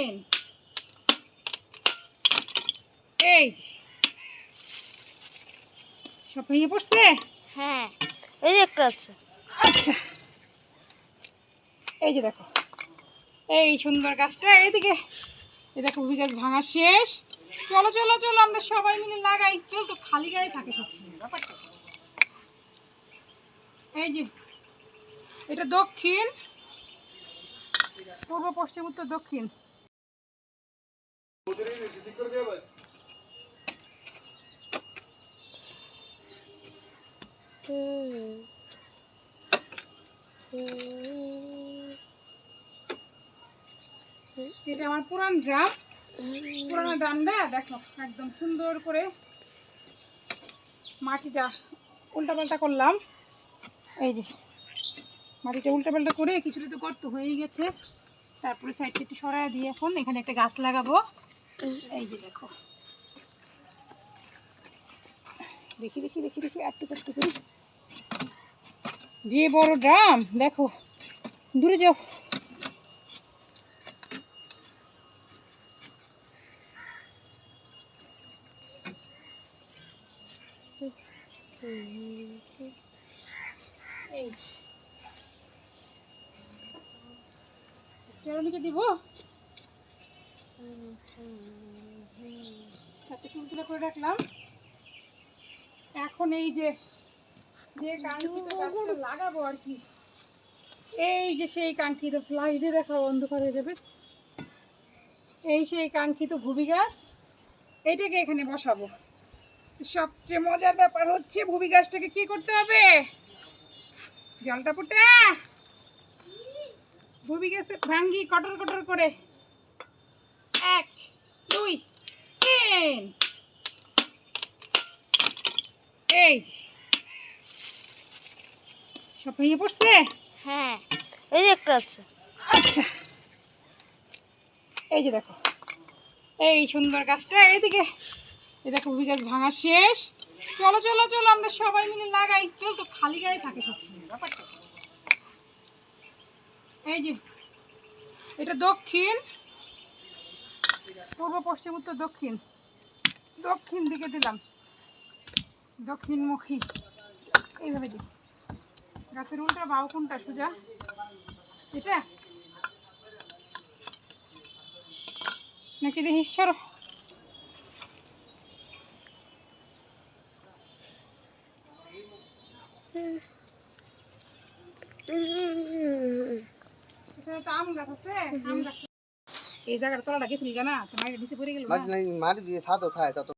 তিন এই যে। সব ভেঙে পড়ছে? হ্যাঁ এই যে একটা আছে। আচ্ছা। এই যে দেখো। এই সুন্দর গাছটা এইদিকে এই দেখো ভুবি গাছ ভাঙা শেষ। চলো চলো চলো আমরা সবাই মিলে লাগাই। চল তো খালি গায়ে থাকে সবসময় ব্যাপারটা এই যে এটা দক্ষিণ। পূর্ব পশ্চিম উত্তর দক্ষিণ। এটা আমার পুরান ড্রাম। পুরানো ড্রামটা দেখো, একদম সুন্দর করে মাটিটা উল্টাপাল্টা করলাম। এই যে, মাটিটা উল্টাপাল্টা করে কিছুটা তো গর্ত হয়েই গেছে। তারপরে সাইডটা একটু সরাই দিয়ে এখন এখানে একটা গাছ লাগাবো। এই যে দেখো। দেখি দেখি দেখি দেখি, একটু একটু করি যে বড় ড্রাম, দেখো, দূরে যাও। চলো নিচে দিব? চারটে তুলতুলে করে রাখলাম। এখন এই যে যে কাঙ্ক্ষিত গাছটা লাগাবো আর কি। এই যে সেই কাঙ্ক্ষিত ফ্লাশ দিয়ে দেখাবো অন্ধকার হয়ে যাবে। এই সেই কাঙ্ক্ষিত ভুবি গাছ এইটাকে এখানে বসাবো। সবচেয়ে মজার ব্যাপার হচ্ছে ভুবি গাছটাকে কি করতে হবে? জলটা ফুটে। ভুবি গাছে ভাঙ্গি কটর কটর করে। এক দুই তিন। এই যে। সব ভেঙে পড়ছে? হ্যাঁ এই যে একটা আছে। আচ্ছা। এই যে দেখো। এই সুন্দর গাছটা এইদিকে। এই দেখো ভুবি গাছ ভাঙা শেষ। চলো চলো চলো আমরা সবাই মিলে লাগাই। চল তো খালি গায়ে থাকে সবসময় ব্যাপারটা এই যে এটা দক্ষিণ। পূর্ব পশ্চিম উত্তর দক্ষিণ। দক্ষিণ দিকে দিলাম। দক্ষিণমুখী। এইভাবে দিই। গাছের উল্টা বাউ কোনটা, সোজা? এটা? নাকি দেখি, সরো। এই জায়গাটা তোলা গেছিল না মাটি দিয়ে ছাদ ওঠায়, তত